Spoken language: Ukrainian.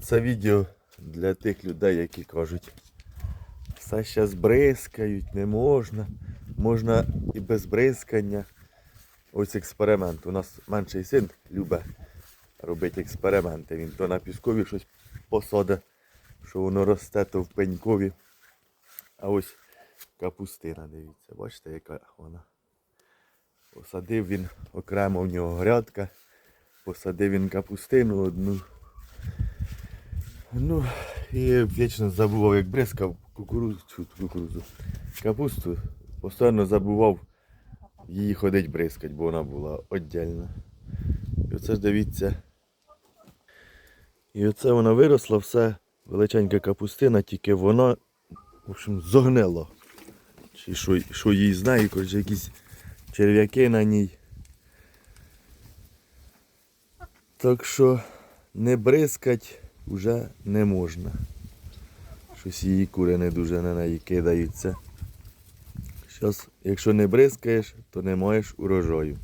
Це відео для тих людей, які кажуть, все зараз бризкають, не можна. Можна і без бризкання. Ось експеримент. У нас менший син любить робити експерименти. Він то на піскові щось посаде, що воно росте, то в пенькові. А ось капустина, дивіться, бачите, яка вона. Посадив він окремо в нього грядка. Посадив він капустину одну. Ну, і вічно забував, як бризкав кукурудзу, кукурудзу. Капусту. Постійно забував її ходить бризкать, бо вона була віддільна. І оце ж дивіться. І оце вона виросла, все, величенька капустина, тільки вона, в общем, зогнила. Чи що, що їй знає, коротше, якісь черв'яки на ній. Так що не бризкать вже не можна. Щось її кури не дуже на неї кидаються. Щас, якщо не бризкаєш, то не маєш урожаю.